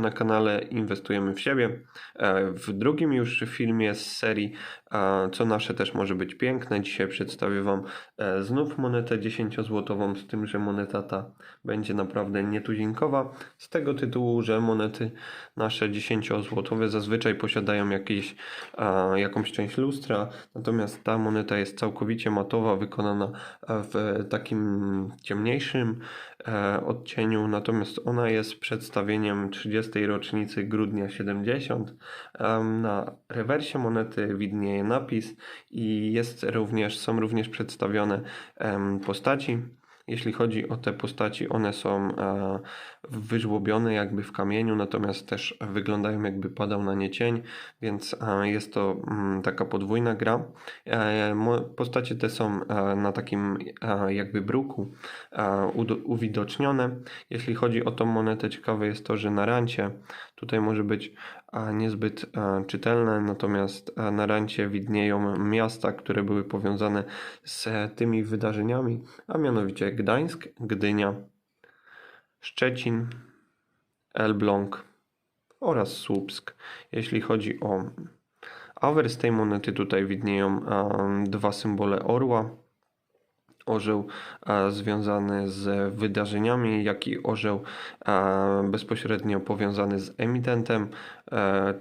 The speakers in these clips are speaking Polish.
na kanale Inwestujemy w siebie. E, W drugim już filmie z serii e, Co nasze też może być piękne. Dzisiaj przedstawię Wam e, znów monetę 10-złotową, z tym, że moneta ta będzie naprawdę nietuzinkowa. Z tego tytułu, że monety nasze 10-złotowe zazwyczaj posiadają jakieś, jakąś część lustra, natomiast ta moneta jest całkowicie matowa, wykonana w takim ciemniejszym odcieniu, natomiast ona jest przedstawieniem 30. rocznicy grudnia 70. Em, Na rewersie monety widnieje napis i jest również, są również przedstawione postaci. Jeśli chodzi o te postaci, one są wyżłobione jakby w kamieniu, natomiast też wyglądają jakby padał na nie cień, więc e, jest to mm, taka podwójna gra. E, Postacie te są e, na takim jakby bruku uwidocznione. Jeśli chodzi o tą monetę, ciekawe jest to, że na rancie tutaj może być niezbyt czytelne, natomiast na rancie widnieją miasta, które były powiązane z tymi wydarzeniami, a mianowicie Gdańsk, Gdynia, Szczecin, Elbląg oraz Słupsk. Jeśli chodzi o awers tej monety, tutaj widnieją dwa symbole orła. Orzeł związany z wydarzeniami, jak i orzeł bezpośrednio powiązany z emitentem. E,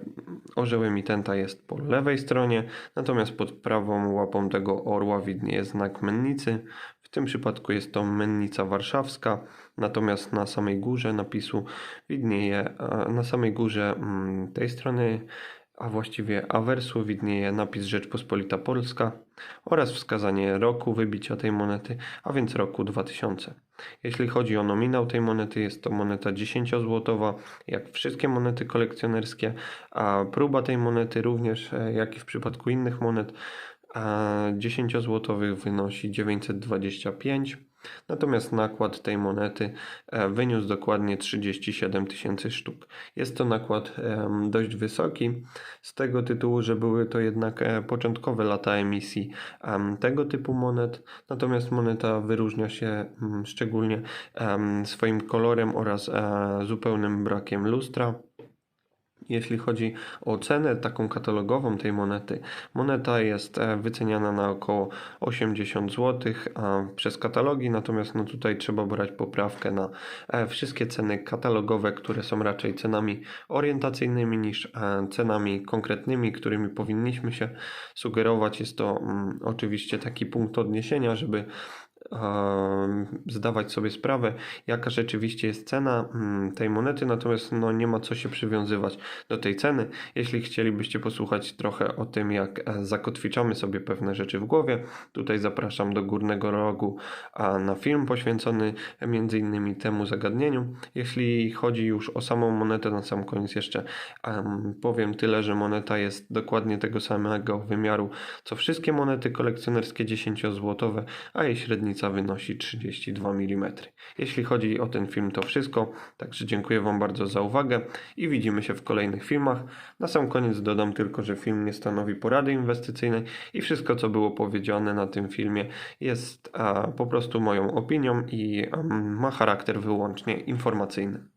orzeł emitenta jest po lewej stronie, natomiast pod prawą łapą tego orła widnieje znak mennicy. W tym przypadku jest to mennica warszawska, natomiast na samej górze napisu widnieje, na samej górze mm, tej strony a właściwie awersu widnieje napis Rzeczpospolita Polska oraz wskazanie roku wybicia tej monety, a więc roku 2000. Jeśli chodzi o nominał tej monety, jest to moneta 10-złotowa, jak wszystkie monety kolekcjonerskie, a próba tej monety również, e, jak i w przypadku innych monet, a 10-złotowych wynosi 925. Natomiast nakład tej monety e, wyniósł dokładnie 37 tysięcy sztuk. Jest to nakład dość wysoki, z tego tytułu, że były to jednak e, początkowe lata emisji em, tego typu monet. Natomiast moneta wyróżnia się mm, szczególnie swoim kolorem oraz e, zupełnym brakiem lustra. Jeśli chodzi o cenę taką katalogową tej monety, moneta jest e, wyceniana na około 80 zł przez katalogi, natomiast no tutaj trzeba brać poprawkę na e, wszystkie ceny katalogowe, które są raczej cenami orientacyjnymi niż e, cenami konkretnymi, którymi powinniśmy się sugerować. Jest to mm, oczywiście taki punkt odniesienia, żeby zdawać sobie sprawę, jaka rzeczywiście jest cena mm, tej monety, natomiast no, nie ma co się przywiązywać do tej ceny. Jeśli chcielibyście posłuchać trochę o tym, jak e, zakotwiczamy sobie pewne rzeczy w głowie, tutaj zapraszam do górnego rogu na film poświęcony między innymi temu zagadnieniu. Jeśli chodzi już o samą monetę, na sam koniec jeszcze em, powiem tyle, że moneta jest dokładnie tego samego wymiaru, co wszystkie monety kolekcjonerskie 10-złotowe, a jej średnica wynosi 32 mm. Jeśli chodzi o ten film, to wszystko. Także dziękuję Wam bardzo za uwagę i widzimy się w kolejnych filmach. Na sam koniec dodam tylko, że film nie stanowi porady inwestycyjnej i wszystko, co było powiedziane na tym filmie, jest a, po prostu moją opinią i am, ma charakter wyłącznie informacyjny.